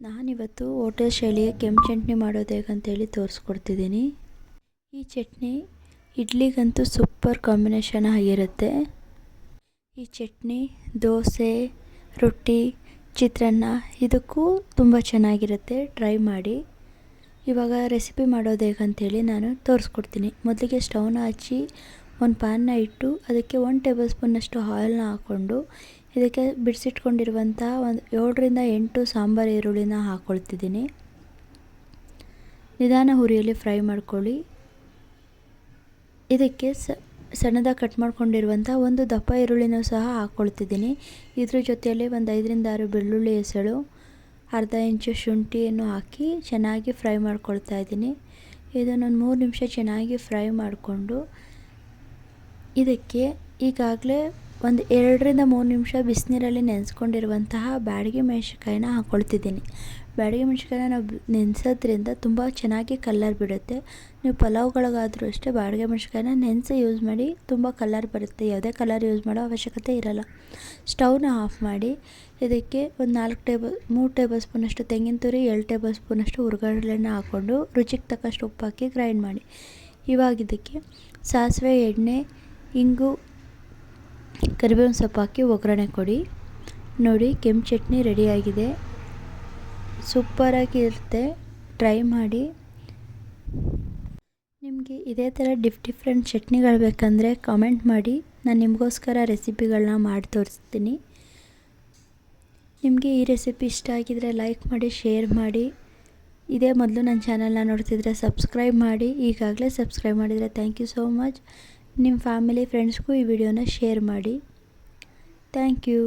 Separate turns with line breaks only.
ನಾನಿವತ್ತು ಹೋಟೆಲ್ ಶೈಲಿಯ ಕೆಂಪು ಚಟ್ನಿ ಮಾಡೋದು ಹೇಗಂತೇಳಿ ತೋರಿಸ್ಕೊಡ್ತಿದ್ದೀನಿ. ಈ ಚಟ್ನಿ ಇಡ್ಲಿಗಂತೂ ಸೂಪರ್ ಕಾಂಬಿನೇಷನ್ ಆಗಿರುತ್ತೆ. ಈ ಚಟ್ನಿ, ದೋಸೆ, ರೊಟ್ಟಿ, ಚಿತ್ರಾನ್ನ ಇದಕ್ಕೂ ತುಂಬ ಚೆನ್ನಾಗಿರುತ್ತೆ. ಟ್ರೈ ಮಾಡಿ. ಇವಾಗ ರೆಸಿಪಿ ಮಾಡೋದು ಹೇಗಂತೇಳಿ ನಾನು ತೋರಿಸ್ಕೊಡ್ತೀನಿ. ಮೊದಲಿಗೆ ಸ್ಟವ್ನ ಹಚ್ಚಿ ಒಂದು ಪ್ಯಾನ್ನ ಇಟ್ಟು ಅದಕ್ಕೆ ಒನ್ ಟೇಬಲ್ ಸ್ಪೂನಷ್ಟು ಆಯಿಲ್ನ ಹಾಕ್ಕೊಂಡು ಇದಕ್ಕೆ ಬಿಡಿಸಿಟ್ಕೊಂಡಿರುವಂಥ ಒಂದು ಏಳರಿಂದ ಎಂಟು ಸಾಂಬಾರು ಈರುಳ್ಳಿನ ಹಾಕ್ಕೊಳ್ತಿದ್ದೀನಿ ನಿಧಾನ ಹುರಿಯಲ್ಲಿ ಫ್ರೈ ಮಾಡ್ಕೊಳ್ಳಿ. ಇದಕ್ಕೆ ಸ, ಸಣ್ಣದಾಗಿ ಕಟ್ ಮಾಡ್ಕೊಂಡಿರುವಂಥ ಒಂದು ದಪ್ಪ ಈರುಳ್ಳಿನೂ ಸಹ ಹಾಕ್ಕೊಳ್ತಿದ್ದೀನಿ ಇದ್ರ ಜೊತೆಯಲ್ಲಿ ಒಂದು ಐದರಿಂದ ಆರು ಬೆಳ್ಳುಳ್ಳಿ ಹೆಸಳು, ಅರ್ಧ ಇಂಚು ಶುಂಠಿಯನ್ನು ಹಾಕಿ ಚೆನ್ನಾಗಿ ಫ್ರೈ ಮಾಡ್ಕೊಳ್ತಾ ಇದ್ದೀನಿ. ಇದನ್ನೊಂದು ಮೂರು ನಿಮಿಷ ಚೆನ್ನಾಗಿ ಫ್ರೈ ಮಾಡಿಕೊಂಡು ಇದಕ್ಕೆ ಈಗಾಗಲೇ ಒಂದು ಎರಡರಿಂದ ಮೂರು ನಿಮಿಷ ಬಿಸಿನೀರಲ್ಲಿ ನೆನೆಸ್ಕೊಂಡಿರುವಂತಹ ಬ್ಯಾಡಗಿ ಮೆಣಸಿನ್ಕಾಯಿನ ಹಾಕ್ಕೊಳ್ತಿದ್ದೀನಿ ಬ್ಯಾಡಗಿ ಮೆಣಸಿನ್ಕಾಯಿನ ನಾವು ನೆನೆಸೋದ್ರಿಂದ ತುಂಬ ಚೆನ್ನಾಗಿ ಕಲ್ಲರ್ ಬಿಡುತ್ತೆ. ನೀವು ಪಲಾವ್ಗಳಿಗಾದರೂ ಅಷ್ಟೇ ಬಾಡಿಗೆ ಮೆಣಸಿನ್ಕಾಯಿನ ನೆನೆಸಿ ಯೂಸ್ ಮಾಡಿ ತುಂಬ ಕಲ್ಲರ್ ಬರುತ್ತೆ. ಯಾವುದೇ ಕಲರ್ ಯೂಸ್ ಮಾಡೋ ಅವಶ್ಯಕತೆ ಇರಲ್ಲ. ಸ್ಟವ್ನ ಆಫ್ ಮಾಡಿ ಇದಕ್ಕೆ ಒಂದು ನಾಲ್ಕು ಟೇಬಲ್, ಮೂರು ಟೇಬಲ್ ಸ್ಪೂನಷ್ಟು ತೆಂಗಿನ ತುರಿ ಏಳು ಟೇಬಲ್ ಸ್ಪೂನಷ್ಟು ಹುರ್ಗಡ್ಲೆನ ಹಾಕ್ಕೊಂಡು ರುಚಿಗೆ ತಕ್ಕಷ್ಟು ಉಪ್ಪು ಹಾಕಿ ಗ್ರೈಂಡ್ ಮಾಡಿ. ಇವಾಗ ಇದಕ್ಕೆ ಸಾಸಿವೆ, ಎಣ್ಣೆ ಇಂಗು ಕರಿಬೇವಿನ ಸೊಪ್ಪು ಹಾಕಿ ಒಗ್ಗರಣೆ ಕೊಡಿ. ನೋಡಿ, ಕೆಂಪು ಚಟ್ನಿ ರೆಡಿಯಾಗಿದೆ. ಸೂಪರಾಗಿ ಇರುತ್ತೆ ಟ್ರೈ ಮಾಡಿ. ನಿಮಗೆ ಇದೇ ಥರ ಡಿಫ್ ಡಿಫ್ರೆಂಟ್ ಚಟ್ನಿಗಳು ಬೇಕಂದರೆ ಕಾಮೆಂಟ್ ಮಾಡಿ. ನಾನು ನಿಮಗೋಸ್ಕರ ರೆಸಿಪಿಗಳನ್ನ ಮಾಡಿ ತೋರಿಸ್ತೀನಿ. ನಿಮಗೆ ಈ ರೆಸಿಪಿ ಇಷ್ಟ ಆಗಿದರೆ ಲೈಕ್ ಮಾಡಿ, ಶೇರ್ ಮಾಡಿ. ಇದೇ ಮೊದಲು ನನ್ನ ಚಾನಲ್ನ ನೋಡ್ತಿದ್ರೆ ಸಬ್ಸ್ಕ್ರೈಬ್ ಮಾಡಿ. ಈಗಾಗಲೇ ಸಬ್ಸ್ಕ್ರೈಬ್ ಮಾಡಿದರೆ ಥ್ಯಾಂಕ್ ಯು ಸೋ ಮಚ್. ನಿಮ್ಮ ಫ್ಯಾಮಿಲಿ ಫ್ರೆಂಡ್ಸ್ಗೂ ಈ ವಿಡಿಯೋನ ಶೇರ್ ಮಾಡಿ. Thank you